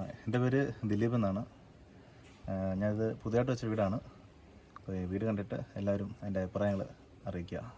എന്റെ പേര് ദിലീപ് എന്നാണ്. ഞാനിത് പുതിയതായിട്ട് വെച്ച വീടാണ്. അപ്പോൾ ഈ വീട് കണ്ടിട്ട് എല്ലാവരും എന്റെ അഭിപ്രായങ്ങൾ അറിയിക്കുക.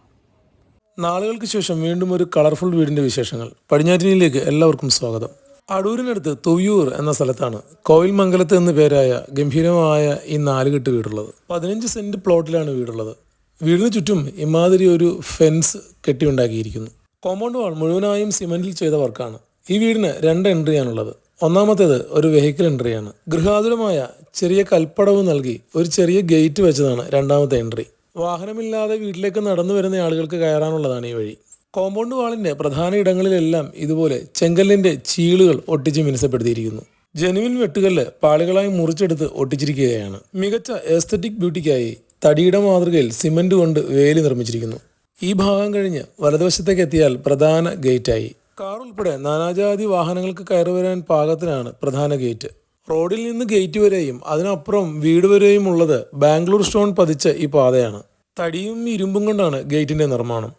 നാളുകൾക്ക് ശേഷം വീണ്ടും ഒരു കളർഫുൾ വീടിന്റെ വിശേഷങ്ങൾ. പടിഞ്ഞാറ്റിനിയിലേക്ക് എല്ലാവർക്കും സ്വാഗതം. അടൂരിനടുത്ത് തുവ്യൂർ എന്ന സ്ഥലത്താണ് കോയിൽ മംഗലത്ത് എന്ന പേരായ ഗംഭീരമായ ഈ നാലുകെട്ട് വീടുള്ളത്. പതിനഞ്ച് സെന്റ് പ്ലോട്ടിലാണ് വീടുള്ളത്. വീടിന് ചുറ്റും ഇമാതിരി ഒരു ഫെൻസ് കെട്ടിയുണ്ടാക്കിയിരിക്കുന്നു. കോമ്പൗണ്ട് വാൾ മുഴുവനായും സിമെന്റിൽ ചെയ്ത വർക്കാണ്. ഈ വീടിന് രണ്ട് എൻട്രിയാണുള്ളത്. ഒന്നാമത്തേത് ഒരു വെഹിക്കിൾ എൻട്രിയാണ് ഗൃഹാതുരമായ ചെറിയ കൽപ്പടവ് നൽകി ഒരു ചെറിയ ഗേറ്റ് വെച്ചതാണ് രണ്ടാമത്തെ എൻട്രി വാഹനമില്ലാതെ വീട്ടിലേക്ക് നടന്നു വരുന്ന ആളുകൾക്ക് കയറാനുള്ളതാണ് ഈ വഴി. കോമ്പൗണ്ട് വാളിന്റെ പ്രധാന ഇടങ്ങളിലെല്ലാം ഇതുപോലെ ചെങ്കല്ലിന്റെ ചീളുകൾ ഒട്ടിച്ച് മിനുസപ്പെടുത്തിയിരിക്കുന്നു. ജനുവിൻ വെട്ടുകല്ല് പാളികളായി മുറിച്ചെടുത്ത് ഒട്ടിച്ചിരിക്കുകയാണ്. മികച്ച എസ്തറ്റിക് ബ്യൂട്ടിക്കായി തടിയുടെ മാതൃകയിൽ സിമന്റ് കൊണ്ട് വേലി നിർമ്മിച്ചിരിക്കുന്നു. ഈ ഭാഗം കഴിഞ്ഞ് വലതുവശത്തേക്ക് എത്തിയാൽ പ്രധാന ഗേറ്റായി കാർ ഉൾപ്പെടെ നാനാജാതി വാഹനങ്ങൾക്ക് കയറി വരാൻ പാകത്തിനാണ് പ്രധാന ഗേറ്റ്. റോഡിൽ നിന്ന് ഗേറ്റ് വരെയും അതിനപ്പുറം വീട് വരെയും ഉള്ളത് ബാംഗ്ലൂർ സ്റ്റോൺ പതിച്ച ഈ പാതയാണ്. തടിയും ഇരുമ്പും കൊണ്ടാണ് ഗേറ്റിന്റെ നിർമ്മാണം.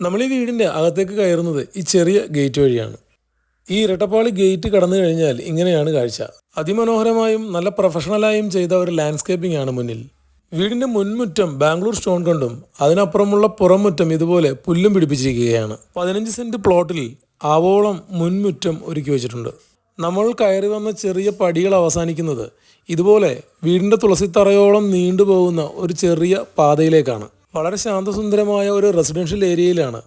നമ്മൾ ഈ വീടിന്റെ അകത്തേക്ക് കയറുന്നത് ഈ ചെറിയ ഗേറ്റ് വഴിയാണ്. ഈ ഇരട്ടപ്പാളി ഗേറ്റ് കടന്നു കഴിഞ്ഞാൽ ഇങ്ങനെയാണ് കാഴ്ച. അതിമനോഹരമായും നല്ല പ്രൊഫഷണലായും ചെയ്ത ഒരു ലാൻഡ്സ്കേപ്പിംഗ് ആണ് മുന്നിൽ. വീടിന്റെ മുൻമുറ്റം ബാംഗ്ലൂർ സ്റ്റോൺ കൊണ്ടും അതിനപ്പുറമുള്ള പുറംമുറ്റം ഇതുപോലെ പുല്ലും പിടിപ്പിച്ചിരിക്കുകയാണ്. പതിനഞ്ച് സെന്റ് പ്ലോട്ടിൽ ആവോളം മുൻമുറ്റം ഒരുക്കി വെച്ചിട്ടുണ്ട്. നമ്മൾ കയറി വന്ന ചെറിയ പടികൾ അവസാനിക്കുന്നത് ഇതുപോലെ വീടിന്റെ തുളസിത്തറയോളം നീണ്ടുപോകുന്ന ഒരു ചെറിയ പാതയിലേക്കാണ്. വളരെ ശാന്തസുന്ദരമായ ഒരു റെസിഡൻഷ്യൽ ഏരിയയിലാണ്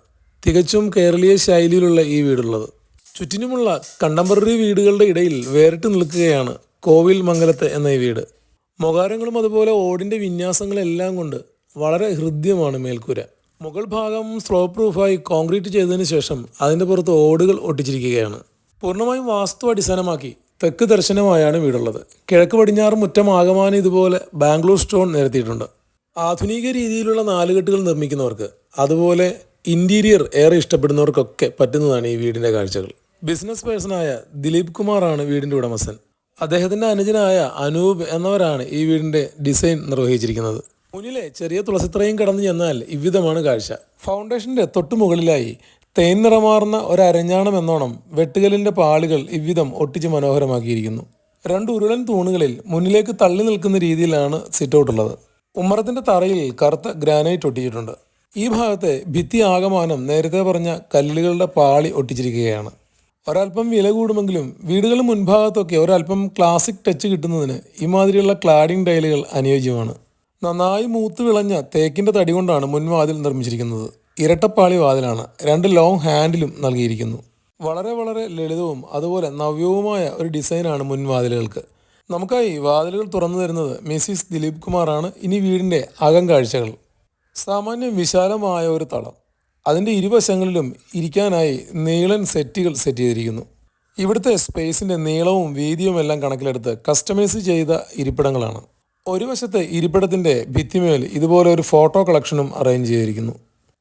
തികച്ചും കേരളീയ ശൈലിയിലുള്ള ഈ വീടുള്ളത്. ചുറ്റിനുമുള്ള കണ്ടംപററി വീടുകളുടെ ഇടയിൽ വേറിട്ട് നിൽക്കുകയാണ് കോവിൽ മംഗലത്ത് എന്ന ഈ വീട്. മൊകാരങ്ങളും അതുപോലെ ഓടിന്റെ വിന്യാസങ്ങളെല്ലാം കൊണ്ട് വളരെ ഹൃദ്യമാണ് മേൽക്കൂര. മുകൾ ഭാഗം സ്ലോ പ്രൂഫായി കോൺക്രീറ്റ് ചെയ്തതിന് ശേഷം അതിന്റെ പുറത്ത് ഓടുകൾ ഒട്ടിച്ചിരിക്കുകയാണ്. പൂർണമായും വാസ്തു അടിസ്ഥാനമാക്കി തെക്ക് ദർശനമായാണ് വീടുള്ളത്. കിഴക്ക് പടിഞ്ഞാറ് മുറ്റം ആകമാനം ഇതുപോലെ ബാംഗ്ലൂർ സ്റ്റോൺ നിരത്തിയിട്ടുണ്ട്. ആധുനിക രീതിയിലുള്ള നാലുകെട്ടുകൾ നിർമ്മിക്കുന്നവർക്ക് അതുപോലെ ഇന്റീരിയർ ഏറെ ഇഷ്ടപ്പെടുന്നവർക്കൊക്കെ പറ്റുന്നതാണ് ഈ വീടിന്റെ കാഴ്ചകൾ. ബിസിനസ് പേഴ്സണായ ദിലീപ് കുമാറാണ് വീടിന്റെ ഉടമസ്ഥൻ. അദ്ദേഹത്തിന്റെ അനുജനായ അനൂപ് എന്നവരാണ് ഈ വീടിന്റെ ഡിസൈൻ നിർവഹിച്ചിരിക്കുന്നത്. മുന്നിലെ ചെറിയ തുളസിത്രയും കടന്നു ചെന്നാൽ ഇവിധമാണ് കാഴ്ച. ഫൗണ്ടേഷന്റെ തൊട്ടുമുകളിലായി തേൻ നിറമാർന്ന ഒരഞ്ഞാണം എന്നോണം വെട്ടുകലിന്റെ പാളികൾ ഇவ்விധം ഒട്ടിച്ച് മനോഹരമാക്കിയിരിക്കുന്നു. രണ്ട് ഉരുളൻ തൂണുകളിൽ മുന്നിലേക്ക് തള്ളി നിൽക്കുന്ന രീതിയിലാണ് സിറ്റൗട്ടുള്ളത്. ഉമ്മറത്തിന്റെ തറയിൽ കറുത്ത ഗ്രാനൈറ്റ് ഒട്ടിച്ചിട്ടുണ്ട്. ഈ ഭാഗത്തെ ഭിത്തി ആകമാനം നേരത്തെ പറഞ്ഞ കല്ലുകളുടെ പാളി ഒട്ടിച്ചിരിക്കുകയാണ്. ഒരല്പം വില കൂടുമെങ്കിലും വീടുകൾ മുൻഭാഗത്തൊക്കെ ഒരല്പം ക്ലാസിക് ടച്ച് കിട്ടുന്നതിന് ഇമാതിരിയുള്ള ക്ലാഡിംഗ് ടൈലുകൾ അനുയോജ്യമാണ്. നന്നായി മൂത്ത് വിളഞ്ഞ തേക്കിന്റെ തടി കൊണ്ടാണ് മുൻവാതിൽ നിർമ്മിച്ചിരിക്കുന്നത്. ഇരട്ടപ്പാളി വാതിലാണ് രണ്ട് ലോങ് ഹാൻഡിലും നൽകിയിരിക്കുന്നു. വളരെ വളരെ ലളിതവും അതുപോലെ നവ്യവുമായ ഒരു ഡിസൈനാണ് മുൻവാതിലുകൾക്ക്. നമുക്കായി വാതിലുകൾ തുറന്നു തരുന്നത് മിസ്സിസ് ദിലീപ് കുമാറാണ്. ഇനി വീടിന്റെ അകം കാഴ്ചകൾ. സാമാന്യം വിശാലമായ ഒരു തളം. അതിന്റെ ഇരുവശങ്ങളിലും ഇരിക്കാനായി നീളൻ സെറ്റുകൾ സെറ്റ് ചെയ്തിരിക്കുന്നു. ഇവിടുത്തെ സ്പേസിന്റെ നീളവും വീതിയും എല്ലാം കണക്കിലെടുത്ത് കസ്റ്റമൈസ് ചെയ്ത ഇരിപ്പിടങ്ങളാണ്. ഒരു വശത്ത് ഇരിപ്പിടത്തിന്റെ ഭിത്തിമേൽ ഇതുപോലെ ഒരു ഫോട്ടോ കളക്ഷനും അറേഞ്ച് ചെയ്തിരിക്കുന്നു.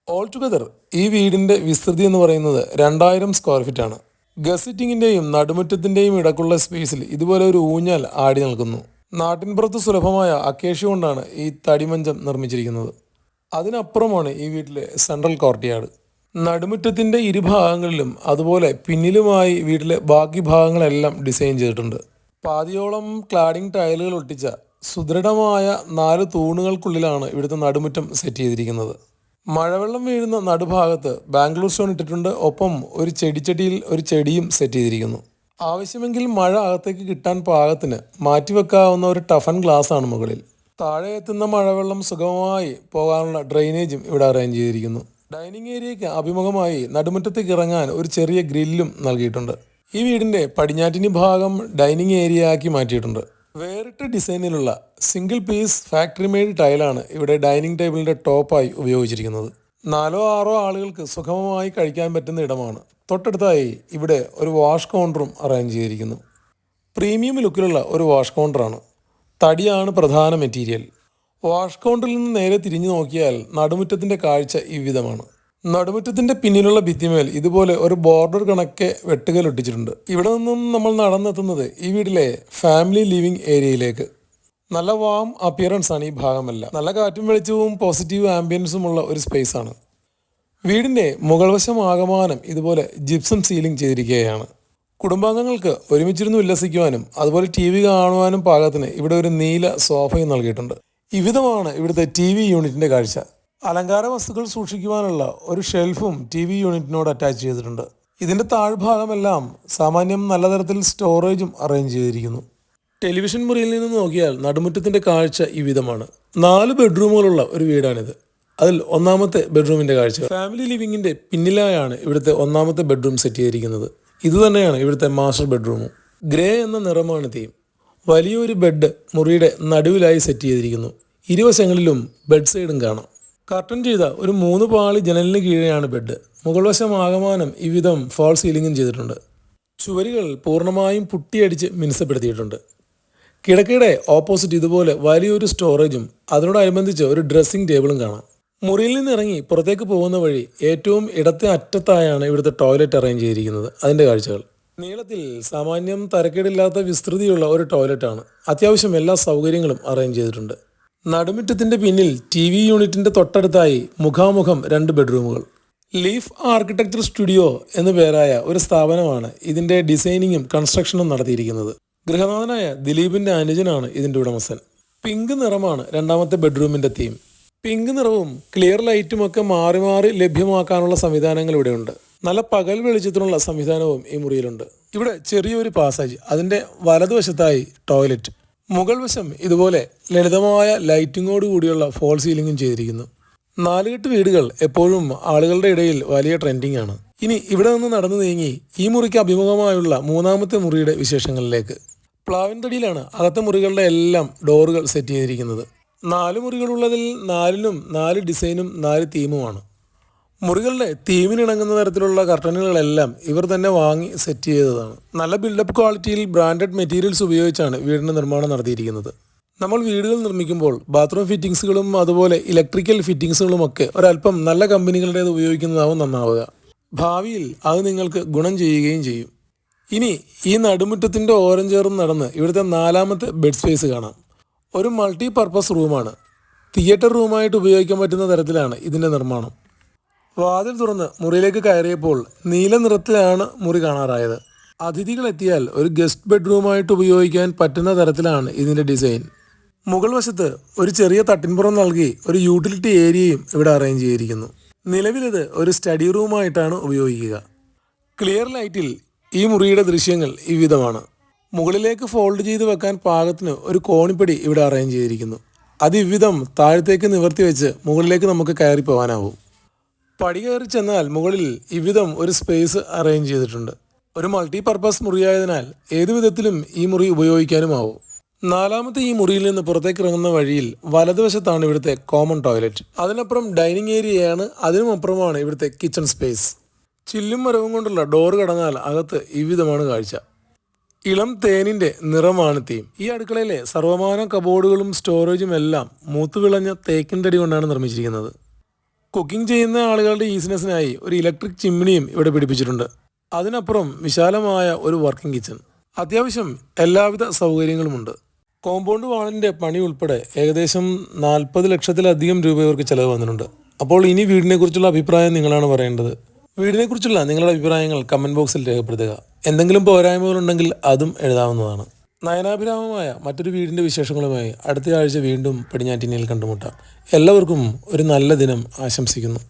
ഓൾ ടുഗദർ ഈ വീടിന്റെ വിസ്തൃതി എന്ന് പറയുന്നത് രണ്ടായിരം സ്ക്വയർ ഫീറ്റ് ആണ്. നടുമുറ്റത്തിന്റെയും ഇടക്കുള്ള സ്പേസിൽ ഇതുപോലെ ഒരു ഊഞ്ഞാൽ ആടി നിൽക്കുന്നു. നാട്ടിൻപുറത്ത് സുലഭമായ അക്കേഷ്യ കൊണ്ടാണ് ഈ തടിമഞ്ചം നിർമ്മിച്ചിരിക്കുന്നത്. അതിനപ്പുറമാണ് ഈ വീട്ടിലെ സെൻട്രൽ കോർട്ട്യാർഡ് നടുമുറ്റത്തിന്റെ ഇരുഭാഗങ്ങളിലും അതുപോലെ പിന്നിലുമായി വീട്ടിലെ ബാക്കി ഭാഗങ്ങളെല്ലാം ഡിസൈൻ ചെയ്തിട്ടുണ്ട്. പാതിയോളം ക്ലാഡിംഗ് ടൈലുകൾ ഒട്ടിച്ച സുദൃഢമായ നാല് തൂണുകൾക്കുള്ളിലാണ് ഇവിടുത്തെ നടുമുറ്റം സെറ്റ് ചെയ്തിരിക്കുന്നത്. മഴവെള്ളം വീഴുന്ന നടുഭാഗത്ത് ബാംഗ്ലൂർ സ്റ്റോൺ ഇട്ടിട്ടുണ്ട്. ഒപ്പം ഒരു ചെടിച്ചട്ടിയിൽ ഒരു ചെടിയും സെറ്റ് ചെയ്തിരിക്കുന്നു. ആവശ്യമെങ്കിൽ മഴ അകത്തേക്ക് കിട്ടാൻ പാകത്തിന് മാറ്റിവെക്കാവുന്ന ഒരു ടഫൻ ഗ്ലാസ് ആണ് മുകളിൽ. താഴെ എത്തുന്ന മഴവെള്ളം സുഗമമായി പോകാനുള്ള ഡ്രെയിനേജും ഇവിടെ അറേഞ്ച് ചെയ്തിരിക്കുന്നു. ഡൈനിങ് ഏരിയയ്ക്ക് അഭിമുഖമായി നടുമുറ്റത്തേക്ക് ഇറങ്ങാൻ ഒരു ചെറിയ ഗ്രില്ലും നൽകിയിട്ടുണ്ട്. ഈ വീടിന്റെ പടിഞ്ഞാറ്റിനി ഭാഗം ഡൈനിങ് ഏരിയ ആക്കി മാറ്റിയിട്ടുണ്ട്. വേറിട്ട ഡിസൈനിലുള്ള സിംഗിൾ പീസ് ഫാക്ടറി മെയ്ഡ് ടൈലാണ് ഇവിടെ ഡൈനിങ് ടേബിളിന്റെ ടോപ്പായി ഉപയോഗിച്ചിരിക്കുന്നത്. നാലോ ആറോ ആളുകൾക്ക് സുഖമമായി കഴിക്കാൻ പറ്റുന്ന ഇടമാണ്. തൊട്ടടുത്തായി ഇവിടെ ഒരു വാഷ് കൗണ്ടറും അറേഞ്ച് ചെയ്തിരിക്കുന്നു. പ്രീമിയം ലുക്കിലുള്ള ഒരു വാഷ് കൗണ്ടറാണ് തടിയാണ് പ്രധാന മെറ്റീരിയൽ വാഷ് കൗണ്ടറിൽ നിന്ന് നേരെ തിരിഞ്ഞു നോക്കിയാൽ നടുമുറ്റത്തിന്റെ കാഴ്ച ഈ വിധമാണ്. നടുമുറ്റത്തിന്റെ പിന്നിലുള്ള ഭിത്തിമേൽ ഇതുപോലെ ഒരു ബോർഡർ കണക്കെ വെട്ടുകൽ ഒട്ടിച്ചിട്ടുണ്ട്. ഇവിടെ നിന്നും നമ്മൾ നടന്നെത്തുന്നത് ഈ വീട്ടിലെ ഫാമിലി ലിവിംഗ് ഏരിയയിലേക്ക് നല്ല വാം അപ്പിയറൻസ് ആണ് ഈ ഭാഗമല്ല. നല്ല കാറ്റും വെളിച്ചവും പോസിറ്റീവ് ആംബിയൻസും ഉള്ള ഒരു സ്പേസ് ആണ്. വീടിന്റെ മുകൾവശം ആകമാനം ഇതുപോലെ ജിപ്സം സീലിംഗ് ചെയ്തിരിക്കുകയാണ്. കുടുംബാംഗങ്ങൾക്ക് ഒരുമിച്ചിരുന്ന് ഉല്ലസിക്കുവാനും അതുപോലെ ടി വി കാണുവാനും പാകത്തിന് ഇവിടെ ഒരു നീല സോഫയും നൽകിയിട്ടുണ്ട്. ഇവിധമാണ് ഇവിടുത്തെ ടി വി യൂണിറ്റിന്റെ കാഴ്ച. അലങ്കാര വസ്തുക്കൾ സൂക്ഷിക്കുവാനുള്ള ഒരു ഷെൽഫും ടി വി യൂണിറ്റിനോട് അറ്റാച്ച് ചെയ്തിട്ടുണ്ട്. ഇതിന്റെ താഴ്ഭാഗമെല്ലാം സാമാന്യം നല്ല തരത്തിൽ സ്റ്റോറേജും അറേഞ്ച് ചെയ്തിരിക്കുന്നു. ടെലിവിഷൻ മുറിയിൽ നിന്ന് നോക്കിയാൽ നടുമുറ്റത്തിന്റെ കാഴ്ച ഈ വിധമാണ്. നാല് ബെഡ്റൂമുകളുള്ള ഒരു വീടാണിത്. അതിൽ ഒന്നാമത്തെ ബെഡ്റൂമിന്റെ കാഴ്ച. ഫാമിലി ലിവിങ്ങിന്റെ പിന്നിലായാണ് ഇവിടുത്തെ ഒന്നാമത്തെ ബെഡ്റൂം സെറ്റ് ചെയ്തിരിക്കുന്നത്. ഇത് തന്നെയാണ് ഇവിടുത്തെ മാസ്റ്റർ ബെഡ്റൂമും. ഗ്രേ എന്ന നിറമാണ് തീം. വലിയൊരു ബെഡ് മുറിയുടെ നടുവിലായി സെറ്റ് ചെയ്തിരിക്കുന്നു. ഇരുവശങ്ങളിലും ബെഡ് സൈഡും കാണാം. കർട്ടൻ ചെയ്ത ഒരു മൂന്ന് പാളി ജനലിന് കീഴെയാണ് ബെഡ്. മുകൾവശം ആകമാനം ഇവിധം ഫോൾ സീലിംഗും ചെയ്തിട്ടുണ്ട്. ചുവരുകൾ പൂർണമായും പുട്ടിയടിച്ച് മിനുസപ്പെടുത്തിയിട്ടുണ്ട്. കിടക്കയുടെ ഓപ്പോസിറ്റ് ഇതുപോലെ വലിയൊരു സ്റ്റോറേജും അതിനോടനുബന്ധിച്ച് ഒരു ഡ്രസ്സിംഗ് ടേബിളും കാണാം. മുറിയിൽ നിന്ന് ഇറങ്ങി പുറത്തേക്ക് പോകുന്ന വഴി ഏറ്റവും ഇടത്തെ അറ്റത്തായാണ് ഇവിടുത്തെ ടോയ്ലറ്റ് അറേഞ്ച് ചെയ്തിരിക്കുന്നത്. അതിന്റെ കാഴ്ചകൾ. നീളത്തിൽ സാമാന്യം തരക്കേടില്ലാത്ത വിസ്തൃതിയുള്ള ഒരു ടോയ്ലറ്റാണ്. അത്യാവശ്യം എല്ലാ സൗകര്യങ്ങളും അറേഞ്ച് ചെയ്തിട്ടുണ്ട്. നടുമുറ്റത്തിന്റെ പിന്നിൽ ടി വി യൂണിറ്റിന്റെ തൊട്ടടുത്തായി മുഖാമുഖം രണ്ട് ബെഡ്റൂമുകൾ. ലീഫ് ആർക്കിടെക്ചർ സ്റ്റുഡിയോ എന്നു പേരായ ഒരു സ്ഥാപനമാണ് ഇതിന്റെ ഡിസൈനിങ്ങും കൺസ്ട്രക്ഷനും നടത്തിയിരിക്കുന്നത്. ഗൃഹനാഥനായ ദിലീപിന്റെ അനുജനാണ് ഇതിന്റെ ഉടമസ്ഥൻ. പിങ്ക് നിറമാണ് രണ്ടാമത്തെ ബെഡ്റൂമിന്റെ തീം. പിങ്ക് നിറവും ക്ലിയർ ലൈറ്റും ഒക്കെ മാറി മാറി ലഭ്യമാക്കാനുള്ള സംവിധാനങ്ങൾ ഇവിടെയുണ്ട്. നല്ല പകൽ വെളിച്ചത്തിനുള്ള സംവിധാനവും ഈ മുറിയിലുണ്ട്. ഇവിടെ ചെറിയൊരു പാസേജ് അതിന്റെ വലതുവശത്തായി ടോയ്ലറ്റ്. മുകൾ വശം ഇതുപോലെ ലളിതമായ ലൈറ്റിങ്ങോട് കൂടിയുള്ള ഫോൾ സീലിംഗും ചെയ്തിരിക്കുന്നു. നാലുകെട്ട് വീടുകൾ എപ്പോഴും ആളുകളുടെ ഇടയിൽ വലിയ ട്രെൻഡിങ് ആണ്. ഇനി ഇവിടെ നിന്ന് നടന്നു നീങ്ങി ഈ മുറിക്ക് അഭിമുഖമായുള്ള മൂന്നാമത്തെ മുറിയുടെ വിശേഷങ്ങളിലേക്ക്. പ്ലാവിൻതടിയിലാണ് അകത്തെ മുറികളുടെ എല്ലാം ഡോറുകൾ സെറ്റ് ചെയ്തിരിക്കുന്നത്. നാല് മുറികളുള്ളതിൽ നാലിനും നാല് ഡിസൈനും നാല് തീമുമാണ് മുറികളുടെ തീമിനിണങ്ങുന്ന തരത്തിലുള്ള കർട്ടനുകളെല്ലാം ഇവർ തന്നെ വാങ്ങി സെറ്റ് ചെയ്തതാണ്. നല്ല ബിൽഡപ്പ് ക്വാളിറ്റിയിൽ ബ്രാൻഡഡ് മെറ്റീരിയൽസ് ഉപയോഗിച്ചാണ് വീടിന്റെ നിർമ്മാണം നടത്തിയിരിക്കുന്നത്. നമ്മൾ വീടുകൾ നിർമ്മിക്കുമ്പോൾ ബാത്റൂം ഫിറ്റിംഗ്സുകളും അതുപോലെ ഇലക്ട്രിക്കൽ ഫിറ്റിംഗ്സുകളും ഒക്കെ ഒരല്പം നല്ല കമ്പനികളുടേത് ഉപയോഗിക്കുന്നതാവും നന്നാവുക. ഭാവിയിൽ അത് നിങ്ങൾക്ക് ഗുണം ചെയ്യുകയും ചെയ്യും. ഇനി ഈ നടുമുറ്റത്തിന്റെ ഓരം ചേർന്ന് നടന്ന് ഇവിടുത്തെ നാലാമത്തെ ബെഡ് സ്പേസ് കാണാം. ഒരു മൾട്ടി പർപ്പസ് റൂമാണ് തിയേറ്റർ റൂമായിട്ട് ഉപയോഗിക്കാൻ പറ്റുന്ന തരത്തിലാണ് ഇതിന്റെ നിർമ്മാണം. വാതിൽ തുറന്ന് മുറിയിലേക്ക് കയറിയപ്പോൾ നീല നിറത്തിലാണ് മുറി കാണാറായത്. അതിഥികൾ എത്തിയാൽ ഒരു ഗസ്റ്റ് ബെഡ്റൂമായിട്ട് ഉപയോഗിക്കാൻ പറ്റുന്ന തരത്തിലാണ് ഇതിന്റെ ഡിസൈൻ. മുകൾ വശത്ത് ഒരു ചെറിയ തട്ടിൻപുറം നൽകി ഒരു യൂട്ടിലിറ്റി ഏരിയയും ഇവിടെ അറേഞ്ച് ചെയ്തിരിക്കുന്നു. നിലവിലിത് ഒരു സ്റ്റഡി റൂമായിട്ടാണ് ഉപയോഗിക്കുക. ക്ലിയർ ലൈറ്റിൽ ഈ മുറിയുടെ ദൃശ്യങ്ങൾ ഈ വിധമാണ് മുകളിലേക്ക് ഫോൾഡ് ചെയ്ത് വെക്കാൻ പാകത്തിന് ഒരു കോണിപ്പടി ഇവിടെ അറേഞ്ച് ചെയ്തിരിക്കുന്നു. അത് ഇവിധം താഴത്തേക്ക് നിവർത്തി വെച്ച് മുകളിലേക്ക് നമുക്ക് കയറി പോകാനാവും പടി കയറി ചെന്നാൽ മുകളിൽ ഇവിധം ഒരു സ്പേസ് അറേഞ്ച് ചെയ്തിട്ടുണ്ട്. ഒരു മൾട്ടി പർപ്പസ് മുറിയായതിനാൽ ഏതു വിധത്തിലും ഈ മുറി ഉപയോഗിക്കാനുമാവും. നാലാമത്തെ ഈ മുറിയിൽ നിന്ന് പുറത്തേക്ക് ഇറങ്ങുന്ന വഴിയിൽ വലതുവശത്താണ് ഇവിടുത്തെ കോമൺ ടോയ്ലറ്റ് അതിനപ്പുറം ഡൈനിങ് ഏരിയയാണ് അതിനുമപ്പുറമാണ് ഇവിടുത്തെ കിച്ചൺ സ്പേസ് ചില്ലും മരവും കൊണ്ടുള്ള ഡോർ കടന്നാൽ അകത്ത് ഇവിധമാണ് കാഴ്ച. ഇളം തേനിന്റെ നിറമാണ് തീം ഈ അടുക്കളയിലെ സർവമാന കബോർഡുകളും സ്റ്റോറേജും എല്ലാം മൂത്തുവിളഞ്ഞ തേക്കിന്റെ അടി കൊണ്ടാണ് നിർമ്മിച്ചിരിക്കുന്നത്. കുക്കിംഗ് ചെയ്യുന്ന ആളുകളുടെ ഈസിനെസ്സിനായി ഒരു ഇലക്ട്രിക് ചിമ്മിനിയും ഇവിടെ പിടിപ്പിച്ചിട്ടുണ്ട്. അതിനപ്പുറം വിശാലമായ ഒരു വർക്കിംഗ് കിച്ചൺ. അത്യാവശ്യം എല്ലാവിധ സൗകര്യങ്ങളുമുണ്ട്. കോമ്പൗണ്ട് വാളിന്റെ പണി ഉൾപ്പെടെ ഏകദേശം നാൽപ്പത് ലക്ഷത്തിലധികം രൂപ ഇവർക്ക് ചിലവ് വന്നിട്ടുണ്ട്. അപ്പോൾ ഇനി വീടിനെക്കുറിച്ചുള്ള അഭിപ്രായം നിങ്ങളാണ് പറയേണ്ടത്. വീടിനെക്കുറിച്ചുള്ള നിങ്ങളുടെ അഭിപ്രായങ്ങൾ കമന്റ് ബോക്സിൽ രേഖപ്പെടുത്തുക. എന്തെങ്കിലും പോരായ്മകളുണ്ടെങ്കിൽ അതും എഴുതാവുന്നതാണ്. നയനാഭിരാമമായ മറ്റൊരു വീടിന്റെ വിശേഷങ്ങളുമായി അടുത്ത ആഴ്ച വീണ്ടും പടിഞ്ഞാറ്റിനിയിൽ കണ്ടുമുട്ടാം. എല്ലാവർക്കും ഒരു നല്ല ദിനം ആശംസിക്കുന്നു.